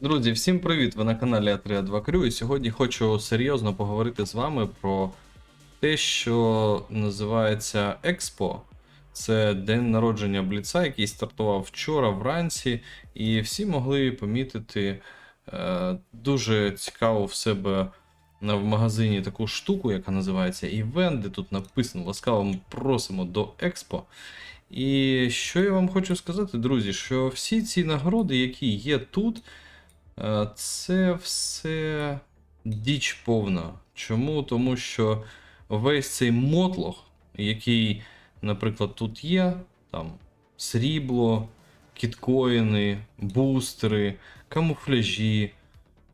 Друзі, всім привіт! Ви на каналі a 2 Крю і сьогодні хочу серйозно поговорити з вами про те, що називається Експо. Це день народження Бліца, який стартував вчора вранці, і всі могли помітити е, дуже цікаву в себе в магазині таку штуку, яка називається Івент, де тут написано ласкаво ми просимо до Експо. І що я вам хочу сказати, друзі, що всі ці нагороди, які є тут, Це все діч повна. Чому? Тому що весь цей мотлох, який, наприклад, тут є, там срібло, кіткоїни, бустери, камуфляжі,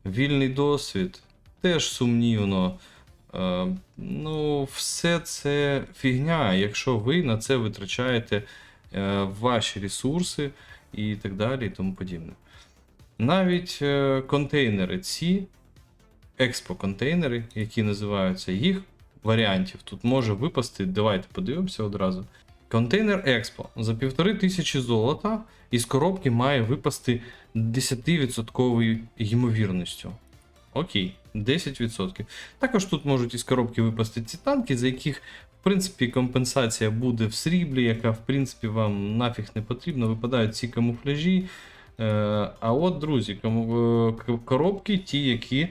вільний досвід, теж сумнівно. Е, Ну, все це фігня, якщо ви на це витрачаєте е, ваші ресурси і так далі, і тому подібне. Навіть е, контейнери ці, експо-контейнери, які називаються їх варіантів, тут може випасти. Давайте подивимося одразу. Контейнер Експо за півтори тисячі золота із коробки має випасти 10% ймовірністю. Окей, 10%. Також тут можуть із коробки випасти ці танки, за яких, в принципі, компенсація буде в сріблі, яка, в принципі, вам нафіг не потрібна. Випадають ці камуфляжі. Е, А от, друзі, е, коробки, ті, які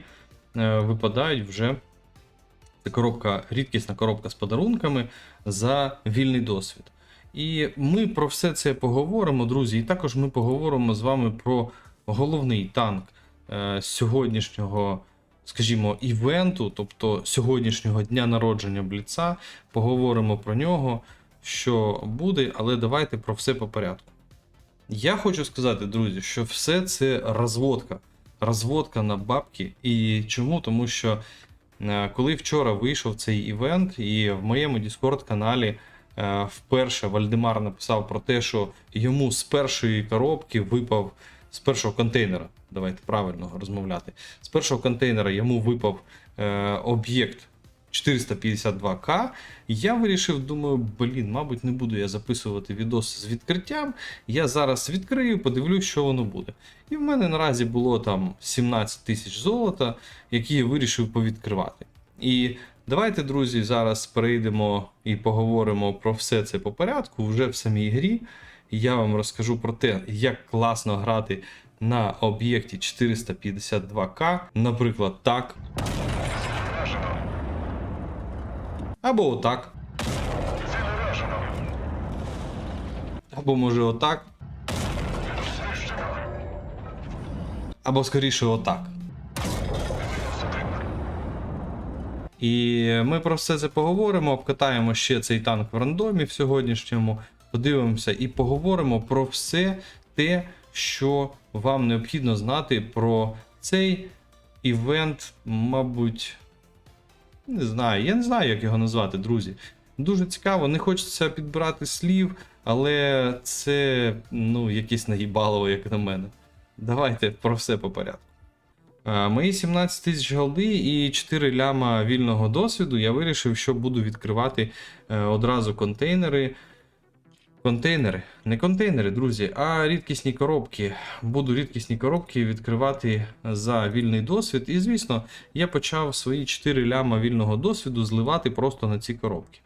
е, випадають вже. Це коробка, рідкісна коробка з подарунками за вільний досвід. І ми про все це поговоримо, друзі. І також ми поговоримо з вами про головний танк сьогоднішнього, скажімо, івенту, тобто сьогоднішнього дня народження Бліца. Поговоримо про нього, що буде, але давайте про все по порядку. Я хочу сказати, друзі, що все це розводка. Розводка на бабки. І чому? Тому що е, коли вчора вийшов цей івент, і в моєму Discord каналі е, вперше Вальдемар написав про те, що йому з першої коробки випав з першого контейнера. Давайте правильно розмовляти. З першого контейнера йому випав е, об'єкт 452к. Я вирішив, думаю, блін, мабуть, не буду я записувати відос з відкриттям. Я зараз відкрию, подивлюсь, що воно буде. І в мене наразі було там 17 тисяч золота, які я вирішив повідкривати. І давайте, друзі, зараз перейдемо і поговоримо про все це по порядку вже в самій грі. Я вам розкажу про те, як класно грати на об'єкті 452к, наприклад, так. Або отак. Або може отак. Або скоріше отак. І ми про все це поговоримо, обкатаємо ще цей танк в рандомі в сьогоднішньому, подивимося і поговоримо про все те, що вам необхідно знати про цей івент, мабуть, не знаю, я не знаю, як його назвати, друзі. Дуже цікаво, не хочеться підбирати слів, але це ну, якесь наїбалово, як на мене. Давайте про все по порядку. Е, Мої 17 тисяч голди і 4 ляма вільного досвіду. Я вирішив, що буду відкривати е, одразу контейнери. Контейнери, не контейнери, друзі, а рідкісні коробки. Буду рідкісні коробки відкривати за вільний досвід. І, звісно, я почав свої 4 ляма вільного досвіду зливати просто на ці коробки.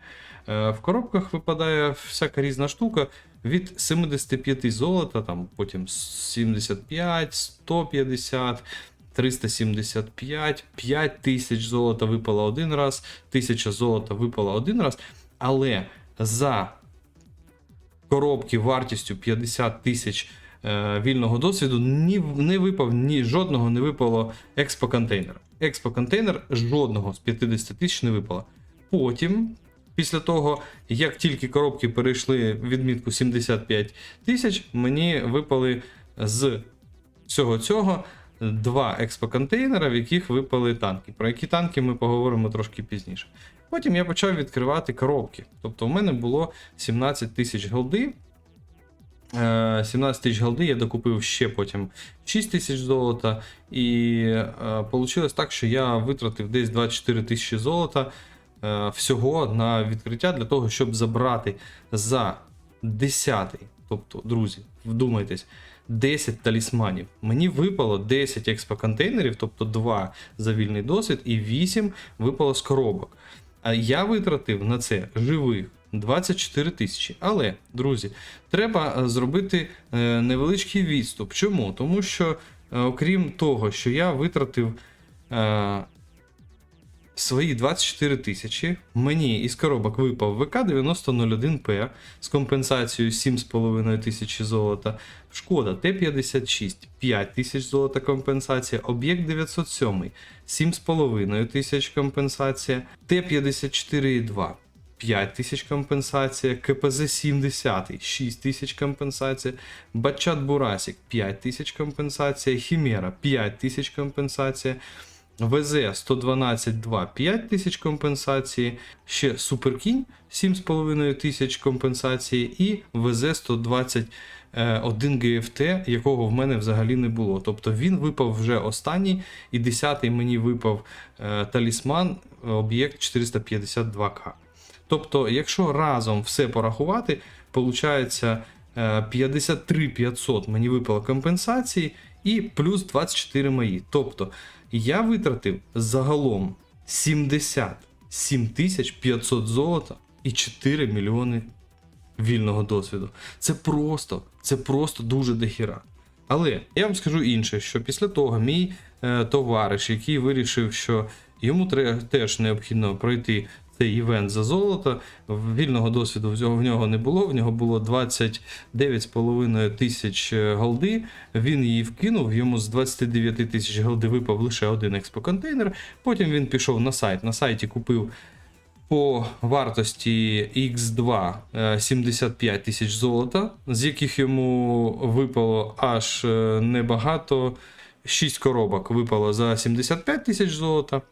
Е, В коробках випадає всяка різна штука від 75 золота, там потім 75, 150. 375, 5 тисяч золота випало один раз, 1000 золота випало один раз. Але за коробки вартістю 50 тисяч е, вільного досвіду ні, не випав, ні жодного не випало експо-контейнера. Експо-контейнер жодного з 50 тисяч не випало. Потім, після того, як тільки коробки перейшли відмітку 75 тисяч, мені випали з всього цього два експо-контейнера, в яких випали танки. Про які танки ми поговоримо трошки пізніше. Потім я почав відкривати коробки. Тобто, у мене було 17 тисяч голди. Е, 17 тисяч голди я докупив ще потім 6 тисяч золота. І вийшло так, що я витратив десь 24 тисячі золота е, всього на відкриття для того, щоб забрати за 10 тобто, друзі, вдумайтесь, 10 талісманів. Мені випало 10 експоконтейнерів, тобто 2 за вільний досвід, і 8 випало з коробок. А я витратив на це живих 24 тисячі. Але, друзі, треба е, зробити е, невеличкий відступ. Чому? Тому що, е, окрім того, що я витратив. Свої 24 тисячі. Мені із коробок випав ВК 9001П з компенсацією 7,5 тисячі золота. Шкода Т-56 5 тисяч золота компенсація, об'єкт 907 7,5 тисяч компенсація, Т-54,2 5 тисяч компенсація, КПЗ 70 6 тисяч компенсація, Бачат Бурасік 5 тисяч компенсація, Хімера 5 тисяч компенсація. ВЗ 112.2 5 тисяч компенсації, ще Суперкінь 7,5 тисяч компенсації і ВЗ 121 ГФТ, якого в мене взагалі не було. Тобто він випав вже останній, і 10-й мені випав е, талісман, об'єкт 452К. Тобто, якщо разом все порахувати, виходить 53 500 мені випало компенсації і плюс 24 мої. Тобто я витратив загалом 77 тисяч 500 золота і 4 мільйони вільного досвіду. Це просто, це просто дуже дохіра. Але я вам скажу інше, що після того мій е, товариш, який вирішив, що йому треба теж необхідно пройти цей івент за золото, вільного досвіду в нього- не було, в нього було 29,5 тисяч е, голди. Він її вкинув, йому з 29 тисяч голди випав лише один експоконтейнер. Потім він пішов на сайт. На сайті купив по вартості X2 е, 75 тисяч золота, з яких йому випало аж е, небагато. 6 коробок випало за 75 тисяч золота.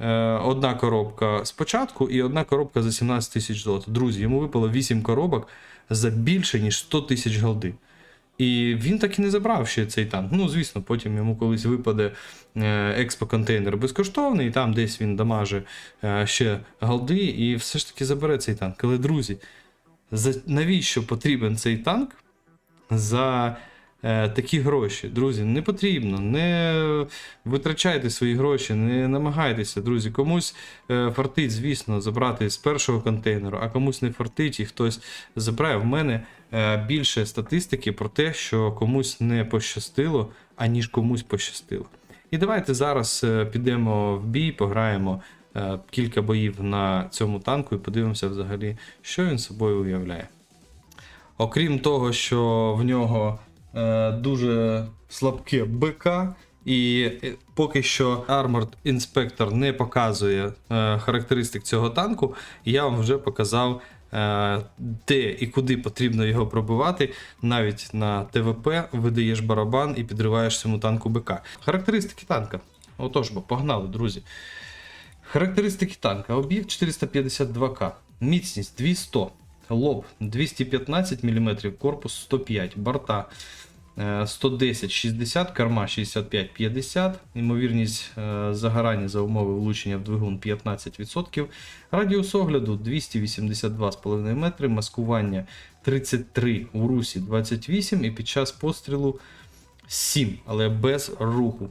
Е, Одна коробка спочатку і одна коробка за 17 тисяч золота. Друзі, йому випало 8 коробок за більше, ніж 100 тисяч голди. І він так і не забрав ще цей танк. Ну, звісно, потім йому колись випаде е, експо-контейнер безкоштовний, і там десь він дамаже е, ще голди, і все ж таки забере цей танк. Але, друзі, за, навіщо потрібен цей танк за такі гроші? Друзі, не потрібно. Не витрачайте свої гроші, не намагайтеся, друзі. Комусь е, фартить, звісно, забрати з першого контейнеру, а комусь не фартить, і хтось забирає. В мене е, більше статистики про те, що комусь не пощастило, аніж комусь пощастило. І давайте зараз е, підемо в бій, пограємо е, кілька боїв на цьому танку і подивимося взагалі, що він собою уявляє. Окрім того, що в нього е, дуже слабке БК, і е, поки що Armored Inspector не показує е, характеристик цього танку, я вам вже показав, е, де і куди потрібно його пробивати. Навіть на ТВП видаєш барабан і підриваєш цьому танку БК. Характеристики танка. Отож, бо погнали, друзі. Характеристики танка. Об'єкт 452К. Міцність 200. Лоб 215 мм, корпус 105, борта е, 110-60, корма 65-50, ймовірність е, загорання за умови влучення в двигун 15%, радіус огляду 282,5 метри, маскування 33 у русі 28 і під час пострілу 7, але без руху.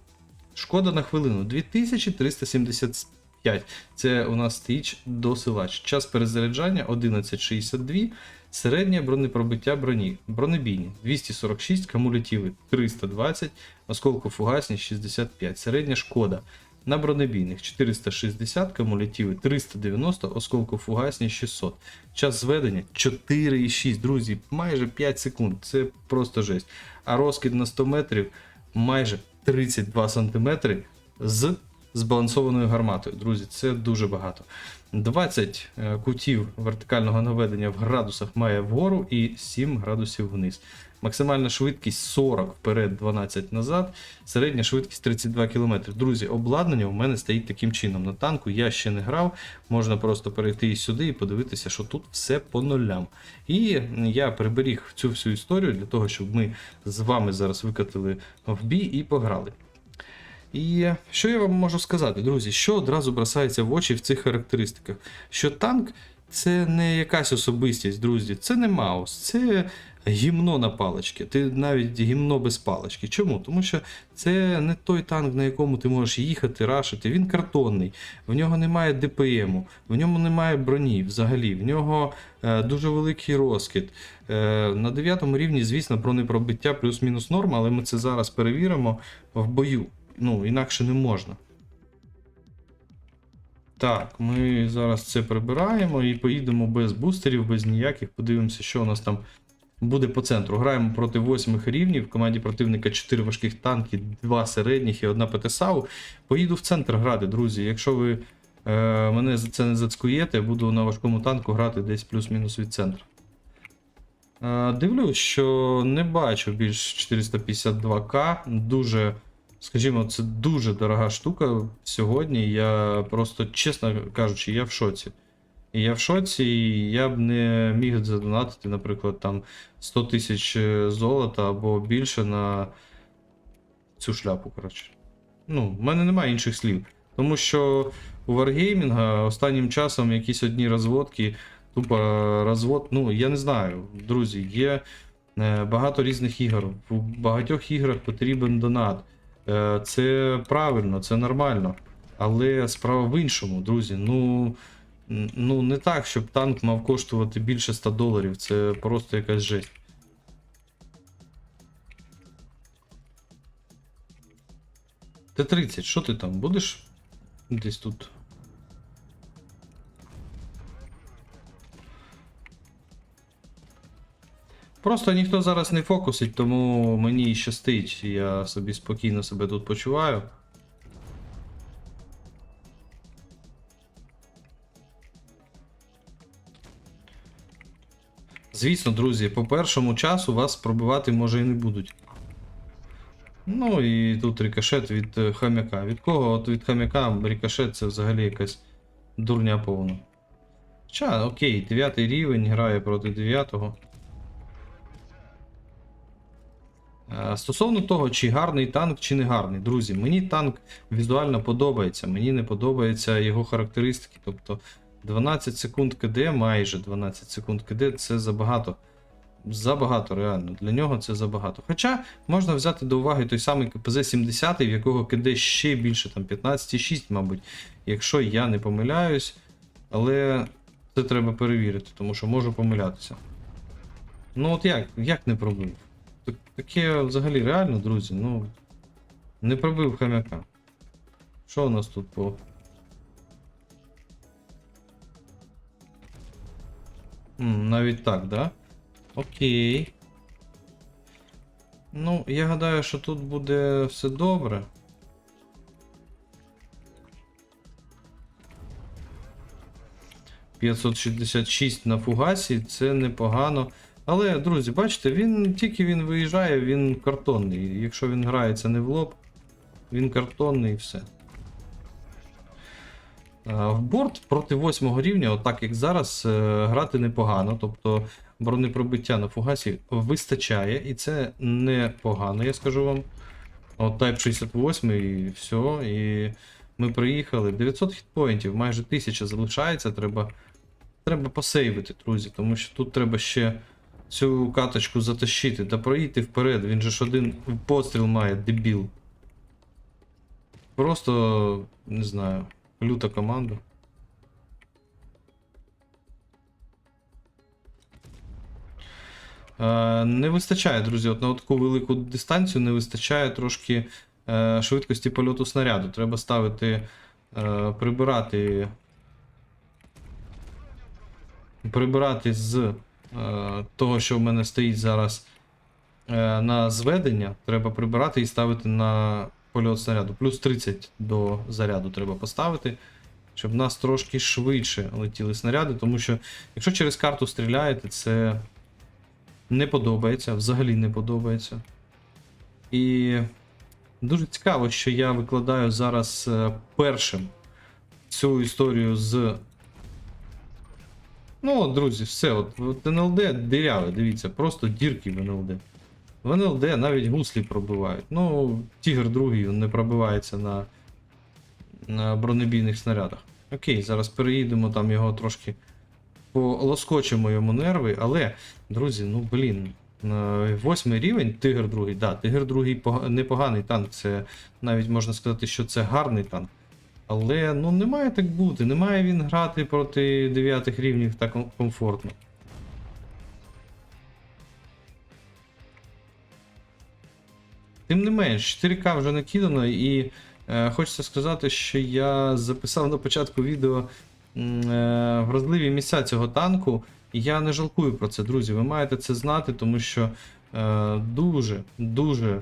Шкода на хвилину 2375. Це у нас стіч досилач. Час перезаряджання 11.62. Середнє бронепробиття броні. Бронебійні 246, кумулятиви 320, осколку фугасні 65. Середня шкода. На бронебійних 460, кумулятиви 390, осколку фугасні 600. Час зведення 4,6. Друзі, майже 5 секунд. Це просто жесть. А розкид на 100 метрів майже 32 см з збалансованою гарматою. Друзі, це дуже багато. 20 е, кутів вертикального наведення в градусах має вгору і 7 градусів вниз. Максимальна швидкість 40 вперед, 12 назад. Середня швидкість 32 км. Друзі, обладнання у мене стоїть таким чином. На танку я ще не грав. Можна просто перейти сюди і подивитися, що тут все по нулям. І я приберіг цю всю історію для того, щоб ми з вами зараз викатили в бій і пограли. І що я вам можу сказати, друзі, що одразу бросається в очі в цих характеристиках? Що танк це не якась особистість, друзі, це не Маус, це гімно на палички. Ти навіть гімно без палички. Чому? Тому що це не той танк, на якому ти можеш їхати, рашити. Він картонний, в нього немає ДПМу, в ньому немає броні взагалі, в нього е, дуже великий розкид. Е, на 9 рівні, звісно, бронепробиття плюс-мінус норма, але ми це зараз перевіримо в бою. Ну, інакше не можна. Так, ми зараз це прибираємо і поїдемо без бустерів, без ніяких. Подивимося, що у нас там буде по центру. Граємо проти восьмих рівнів. В команді противника 4 важких танки, 2 середніх і одна ПТСАУ. Поїду в центр грати, друзі. Якщо ви е, мене за це не зацькуєте, буду на важкому танку грати десь плюс-мінус від центру. Е, дивлюсь, що не бачу більш 452к. Дуже, скажімо, це дуже дорога штука сьогодні. Я просто, чесно кажучи, я в шоці. І я в шоці, і я б не міг задонатити, наприклад, там 100 тисяч е, золота або більше на цю шляпу, коротше. Ну, в мене немає інших слів. Тому що у Wargaming останнім часом якісь одні розводки, тупо розвод, ну я не знаю, друзі, є е, багато різних ігор. У багатьох іграх потрібен донат. Е, Це правильно, це нормально. Але справа в іншому, друзі. Ну, ну не так, щоб танк мав коштувати більше 100 доларів. Це просто якась жесть. Т-30, що ти там будеш десь тут? Просто ніхто зараз не фокусить, тому мені щастить. Я собі спокійно себе тут почуваю. Звісно, друзі, по першому часу вас пробивати може і не будуть. Ну і тут рикошет від е, хам'яка. Від кого? От від хам'яка рикошет це взагалі якась дурня повна. Хоча, окей, 9 рівень грає проти 9. Стосовно того, чи гарний танк, чи не гарний, друзі, мені танк візуально подобається. Мені не подобаються його характеристики. Тобто 12 секунд КД, майже 12 секунд КД це забагато. Забагато, реально. Для нього це забагато. Хоча можна взяти до уваги той самий КПЗ-70, в якого КД ще більше, там 15,6, мабуть, якщо я не помиляюсь. Але це треба перевірити, тому що можу помилятися. Ну от як, як не пробив? Так- Таке взагалі реально, друзі, ну. Не пробив хам'яка. Що у нас тут по. М, навіть так, да? Окей. Ну, я гадаю, що тут буде все добре. «566 на фугасі, це непогано. Але, друзі, бачите, він тільки він виїжджає, він картонний. Якщо він грається не в лоб, він картонний і все. В борт проти 8 рівня, отак як зараз, е, грати непогано. Тобто бронепробиття на фугасі вистачає, і це непогано, я скажу вам. От Type 68 і все. І ми приїхали. 900 хітпоінтів, майже 1000 залишається. Треба, треба посейвити, друзі, тому що тут треба ще цю каточку затащити та проїти вперед. Він же ж один постріл має, дебіл. Просто не знаю. Люта команда. Е, не вистачає, друзі, от на таку велику дистанцію не вистачає трошки е, швидкості польоту снаряду. Треба ставити, е, прибирати. Прибирати з того, що в мене стоїть зараз е, на зведення, треба прибирати і ставити на польот снаряду. Плюс 30 до заряду треба поставити, щоб в нас трошки швидше летіли снаряди, тому що якщо через карту стріляєте, це не подобається, взагалі не подобається. І дуже цікаво, що я викладаю зараз е, першим цю історію з. Ну, друзі, все, от, от НЛД диряве, дивіться, просто дірки в НЛД. В НЛД навіть гуслі пробивають. Ну, Тігр другий не пробивається на, на бронебійних снарядах. Окей, зараз переїдемо там його трошки полоскочимо йому нерви, але, друзі, ну блін, Восьмий рівень, Тигр другий. Да, Тигр другий непоганий танк. Це навіть можна сказати, що це гарний танк. Але ну не має так бути. Не має він грати проти дев'ятих рівнів так комфортно. Тим не менш, 4К вже накидано, і е, хочеться сказати, що я записав на початку відео е, вразливі місця цього танку. І я не жалкую про це, друзі. Ви маєте це знати, тому що е, дуже, дуже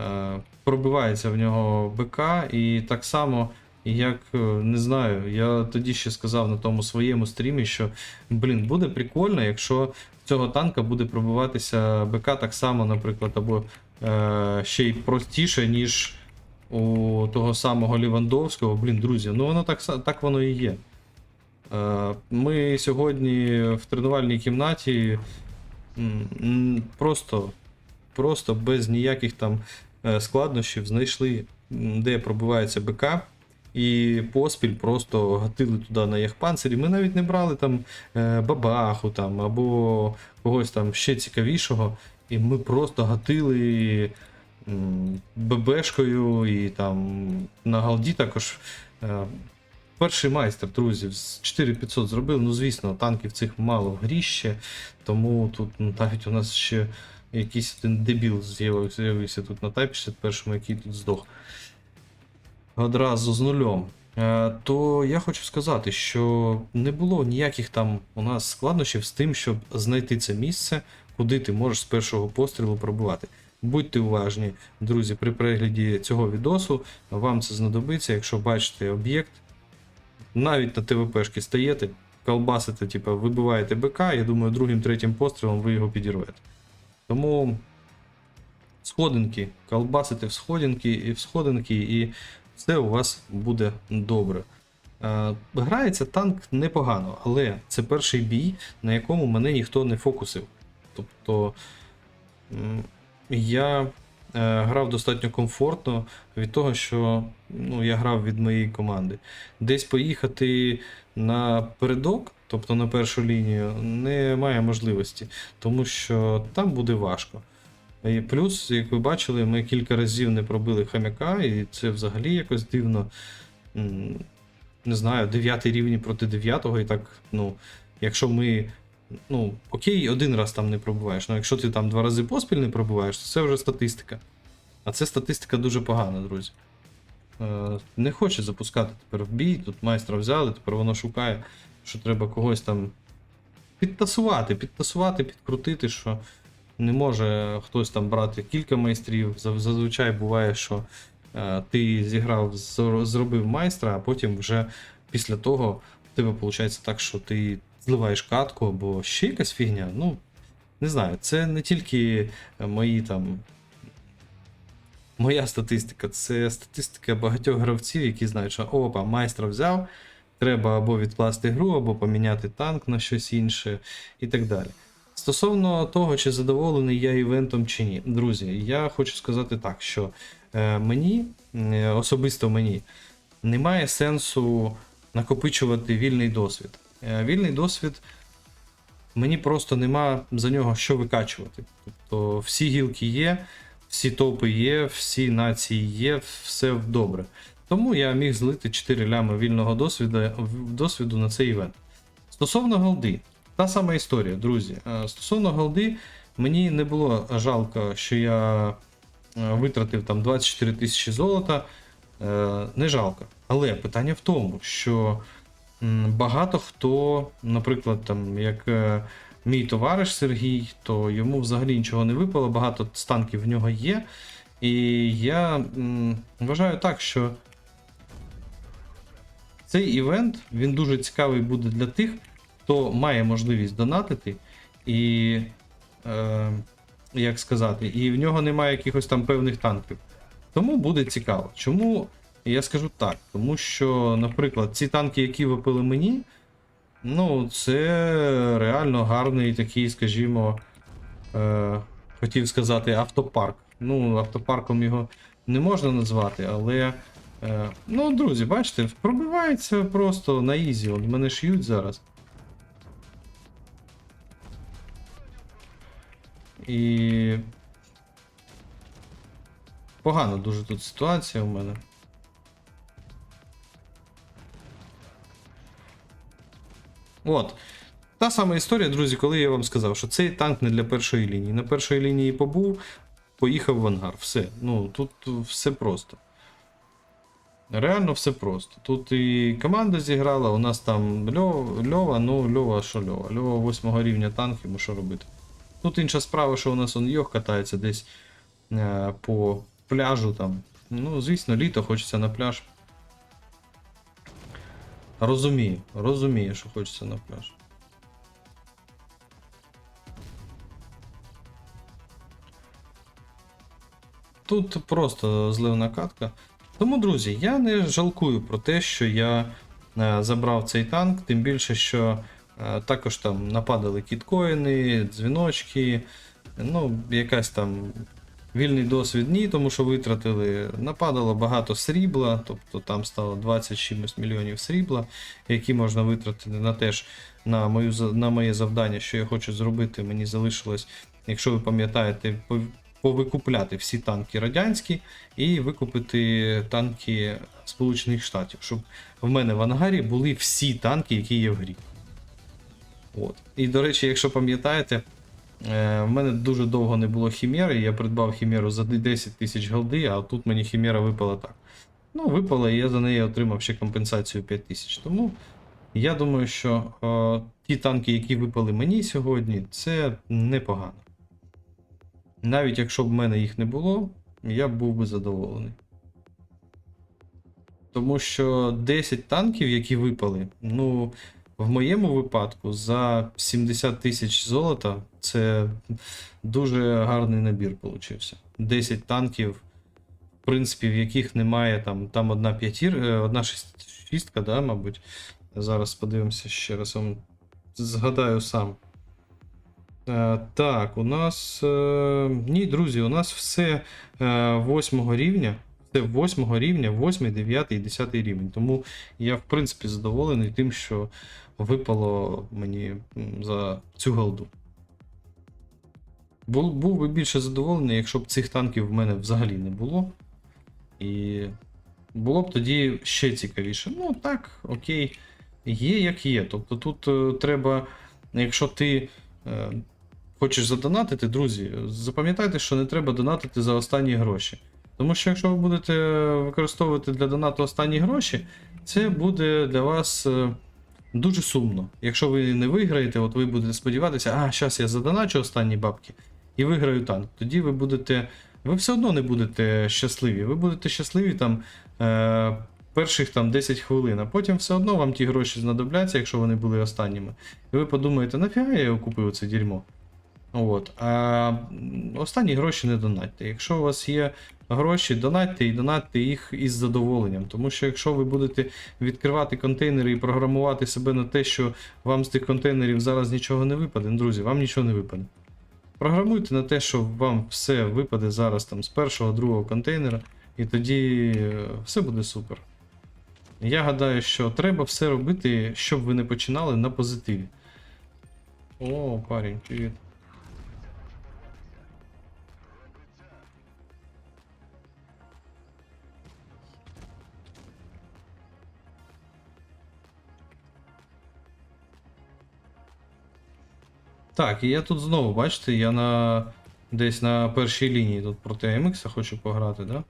е, пробивається в нього БК, і так само, як е, не знаю, я тоді ще сказав на тому своєму стрімі, що блін, буде прикольно, якщо цього танка буде пробиватися БК так само, наприклад, або е, ще й простіше, ніж у того самого Лівандовського. Блін, друзі, ну воно так, так воно і є. Е, Ми сьогодні в тренувальній кімнаті просто, просто без ніяких там е, складнощів знайшли, де пробивається БК. І поспіль просто гатили туди на яхпанцирі. Ми навіть не брали там е, бабаху там, або когось там ще цікавішого. І ми просто гатили ББшкою і там на галді також. е, Перший майстер, друзі, з 4500 зробив. Ну, звісно, танків цих мало в грі ще, тому тут ну, навіть у нас ще якийсь один дебіл з'явився тут на тайпі 61 який тут здох. Одразу з нульом. Е, То я хочу сказати, що не було ніяких там у нас складнощів з тим, щоб знайти це місце, куди ти можеш з першого пострілу пробивати. Будьте уважні, друзі, при перегляді цього відосу вам це знадобиться, якщо бачите об'єкт, навіть на ТВПшки стаєте, колбасите, типу, вибиваєте БК, я думаю, другим, третім пострілом ви його підірвете. Тому сходинки, колбасите в сходинки і в сходинки, і все у вас буде добре. Е, Грається танк непогано, але це перший бій, на якому мене ніхто не фокусив. Тобто я е, грав достатньо комфортно від того, що ну, я грав від моєї команди. Десь поїхати на передок, тобто на першу лінію, немає можливості, тому що там буде важко. І плюс, як ви бачили, ми кілька разів не пробили хам'яка, і це взагалі якось дивно. Не знаю, 9 рівні проти 9, і так, ну, якщо ми. Ну, окей, один раз там не пробуваєш. Ну, якщо ти там два рази поспіль не пробуваєш, то це вже статистика. А це статистика дуже погана, друзі. Е, не хоче запускати тепер в бій. Тут майстра взяли, тепер воно шукає, що треба когось там підтасувати, підтасувати, підкрутити, що не може хтось там брати кілька майстрів. Зазвичай буває, що е, ти зіграв, зробив майстра, а потім вже після того в тебе виходить так, що ти зливаєш катку або ще якась фігня. Ну, не знаю, це не тільки е, мої там. Моя статистика, це статистика багатьох гравців, які знають, що опа, майстра взяв, треба або відкласти гру, або поміняти танк на щось інше і так далі. Стосовно того, чи задоволений я івентом чи ні, друзі, я хочу сказати так, що е, мені, особисто мені, немає сенсу накопичувати вільний досвід. Е, вільний досвід мені просто нема за нього що викачувати. Тобто всі гілки є, всі топи є, всі нації є, все добре. Тому я міг злити 4 лями вільного досвіду, досвіду на цей івент. Стосовно голди, та сама історія, друзі. Е, Стосовно голди, мені не було жалко, що я е, витратив там 24 тисячі золота. Е, Не жалко. Але питання в тому, що багато хто, наприклад, там, як мій товариш Сергій, то йому взагалі нічого не випало, багато станків в нього є. І я вважаю так, що цей івент він дуже цікавий буде для тих, хто має можливість донатити, і, е, як сказати, і в нього немає якихось там певних танків. Тому буде цікаво. Чому я скажу так? Тому що, наприклад, ці танки, які випили мені, ну, це реально гарний такий, скажімо, е, хотів сказати, автопарк. Ну, автопарком його не можна назвати, але. Е, ну, друзі, бачите, пробивається просто на ізі. Мене шиють зараз. І. Погано дуже тут ситуація у мене. От. Та сама історія, друзі, коли я вам сказав, що цей танк не для першої лінії. На першої лінії побув, поїхав в ангар. Все. Ну, тут все просто. Реально все просто. Тут і команда зіграла, у нас там Льов, Льова, ну Льова, що Льова? Льова 8 рівня танк, йому що робити. Тут інша справа, що у нас он Йох катається десь е, по пляжу там. Ну, звісно, літо хочеться на пляж. Розумію, розумію, що хочеться на пляж. Тут просто зливна катка. Тому, друзі, я не жалкую про те, що я е, забрав цей танк, тим більше, що також там нападали кіткоїни, дзвіночки, ну, якась там вільний досвід ні, тому що витратили. Нападало багато срібла, тобто там стало 20 чимось мільйонів срібла, які можна витратити на теж на, мою, на моє завдання, що я хочу зробити. Мені залишилось, якщо ви пам'ятаєте, повикупляти всі танки радянські і викупити танки Сполучених Штатів, щоб в мене в ангарі були всі танки, які є в грі. От. І до речі, якщо пам'ятаєте, е, в мене дуже довго не було хімери, я придбав хімеру за 10 тисяч голди, а тут мені хімера випала так. Ну, випала, і я за неї отримав ще компенсацію 5 тисяч. Тому я думаю, що е, ті танки, які випали мені сьогодні, це непогано. Навіть якщо б в мене їх не було, я був би задоволений. Тому що 10 танків, які випали, ну, в моєму випадку за 70 тисяч золота це дуже гарний набір получився. 10 танків, в принципі, в яких немає там, там одна п'ятір, е, одна шістка, да, мабуть. Зараз подивимося ще раз згадаю сам. Е, Так, у нас. е, Ні, друзі, у нас все е, восьмого рівня. Це восьмого рівня, 8, 9 і 10 рівень. Тому я, в принципі, задоволений тим, що випало мені за цю голду. Був, був би більше задоволений, якщо б цих танків в мене взагалі не було. І було б тоді ще цікавіше. Ну, так, окей, є як є. Тобто тут е, треба, якщо ти е, хочеш задонатити, друзі, запам'ятайте, що не треба донатити за останні гроші. Тому що якщо ви будете використовувати для донату останні гроші, це буде для вас е, дуже сумно. Якщо ви не виграєте, от ви будете сподіватися, а, зараз я задоначу останні бабки і виграю танк. Тоді ви будете. Ви все одно не будете щасливі. Ви будете щасливі там е, перших там 10 хвилин, а потім все одно вам ті гроші знадобляться, якщо вони були останніми. І ви подумаєте, нафіга я його купив це дерьмо. От. А останні гроші не донатьте. Якщо у вас є гроші, донатьте і донатьте їх із задоволенням. Тому що якщо ви будете відкривати контейнери і програмувати себе на те, що вам з тих контейнерів зараз нічого не випаде, ну, друзі, вам нічого не випаде. Програмуйте на те, що вам все випаде зараз там з першого, другого контейнера, і тоді е, все буде супер. Я гадаю, що треба все робити, щоб ви не починали на позитиві. О, парень, привіт. Так, і я тут знову, бачите, я на десь на першій лінії тут проти MX хочу пограти, да?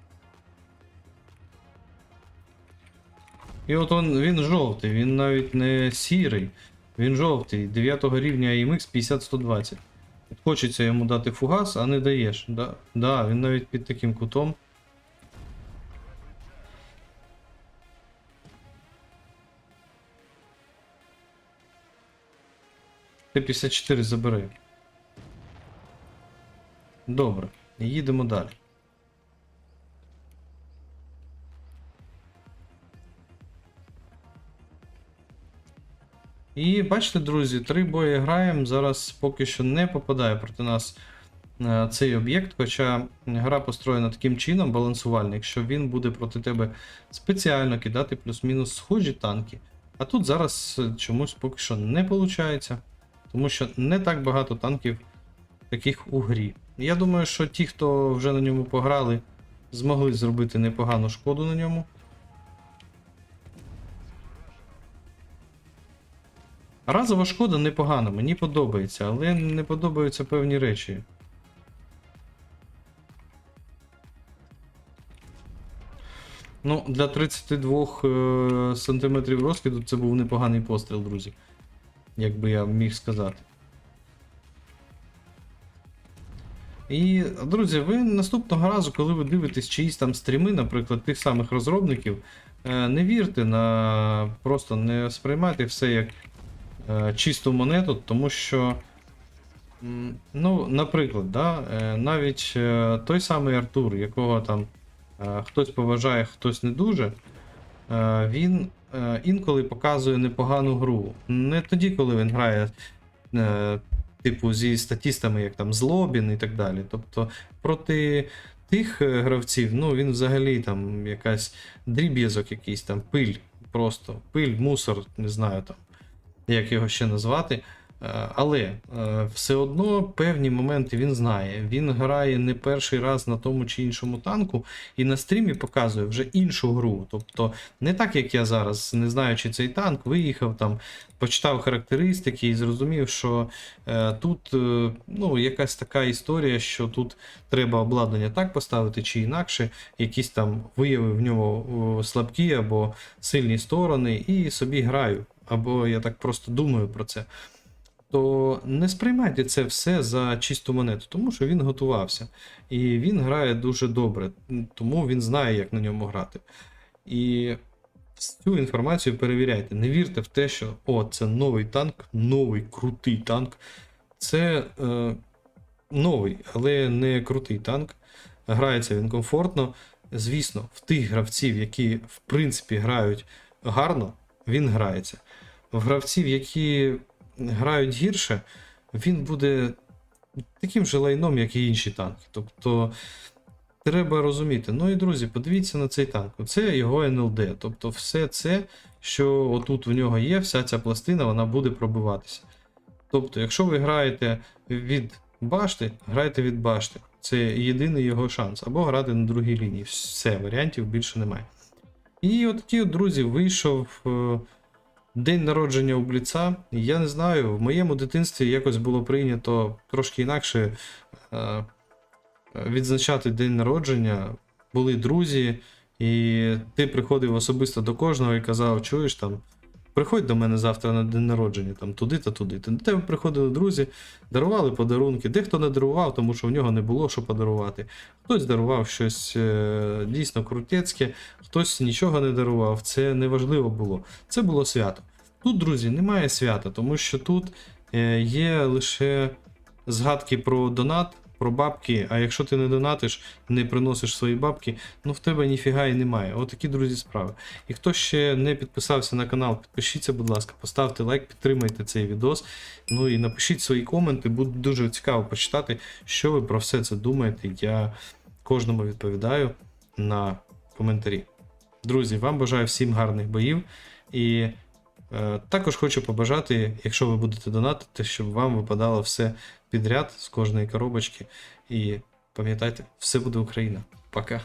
І от он, він жовтий, він навіть не сірий, він жовтий, 9 рівня AMX 50-120. Хочеться йому дати фугас, а не даєш. Да, да, він навіть під таким кутом. Т-54 забери. Добре, їдемо далі. І бачите, друзі, три бої граємо. Зараз поки що не попадає проти нас е, цей об'єкт, хоча гра построєна таким чином, балансувальник, що він буде проти тебе спеціально кидати плюс-мінус схожі танки. А тут зараз е, чомусь поки що не виходить, тому що не так багато танків таких у грі. Я думаю, що ті, хто вже на ньому пограли, змогли зробити непогану шкоду на ньому. Разова шкода непогана, мені подобається, але не подобаються певні речі. Ну, для 32 е, сантиметрів розкиду це був непоганий постріл, друзі. Як би я міг сказати. І, друзі, ви наступного разу, коли ви дивитесь чиїсь там стріми, наприклад, тих самих розробників, е, не вірте на. Просто не сприймайте все як е, чисту монету, тому що. Ну, наприклад, да, е, навіть той самий Артур, якого там хтось поважає, хтось не дуже, він інколи показує непогану гру. Не тоді, коли він грає, е, типу, зі статістами, як там Злобін і так далі. Тобто проти тих е, гравців, ну він взагалі там якась дріб'язок якийсь там, пиль, просто пиль, мусор, не знаю там, як його ще назвати. Е, Але е, все одно певні моменти він знає. Він грає не перший раз на тому чи іншому танку, і на стрімі показує вже іншу гру. Тобто не так, як я зараз, не знаючи цей танк, виїхав там, почитав характеристики і зрозумів, що е, тут ну, якась така історія, що тут треба обладнання так поставити чи інакше, якісь там виявив в нього слабкі або сильні сторони, і собі граю. Або я так просто думаю про це то не сприймайте це все за чисту монету, тому що він готувався. І він грає дуже добре, тому він знає, як на ньому грати. І цю інформацію перевіряйте. Не вірте в те, що о, це новий танк, новий крутий танк. Це е, новий, але не крутий танк. Грається він комфортно. Звісно, в тих гравців, які в принципі грають гарно, він грається. В гравців, які грають гірше, він буде таким же лайном, як і інші танки. Тобто треба розуміти. Ну і друзі, подивіться на цей танк. Це його НЛД. Тобто, все це, що отут в нього є, вся ця пластина, вона буде пробиватися. Тобто, якщо ви граєте від башти, грайте від башти. Це єдиний його шанс. Або грати на другій лінії. Все, варіантів більше немає. І от такі, друзі, вийшов. День народження у. Я не знаю, в моєму дитинстві якось було прийнято трошки інакше е, відзначати день народження. Були друзі, і ти приходив особисто до кожного і казав, чуєш там, приходь до мене завтра на день народження, там туди та туди. До тебе приходили друзі, дарували подарунки. Дехто не дарував, тому що в нього не було що подарувати. Хтось дарував щось е, дійсно крутецьке, хтось нічого не дарував. Це не важливо було. Це було свято. Тут, друзі, немає свята, тому що тут е, є лише згадки про донат, про бабки. А якщо ти не донатиш, не приносиш свої бабки, ну в тебе ніфіга і немає. Отакі, друзі, справи. І хто ще не підписався на канал, підпишіться, будь ласка, поставте лайк, підтримайте цей відос. Ну і напишіть свої коменти, буде дуже цікаво почитати, що ви про все це думаєте. Я кожному відповідаю на коментарі. Друзі, вам бажаю всім гарних боїв. І також хочу побажати, якщо ви будете донатити, щоб вам випадало все підряд з кожної коробочки. І пам'ятайте, все буде Україна. Пока.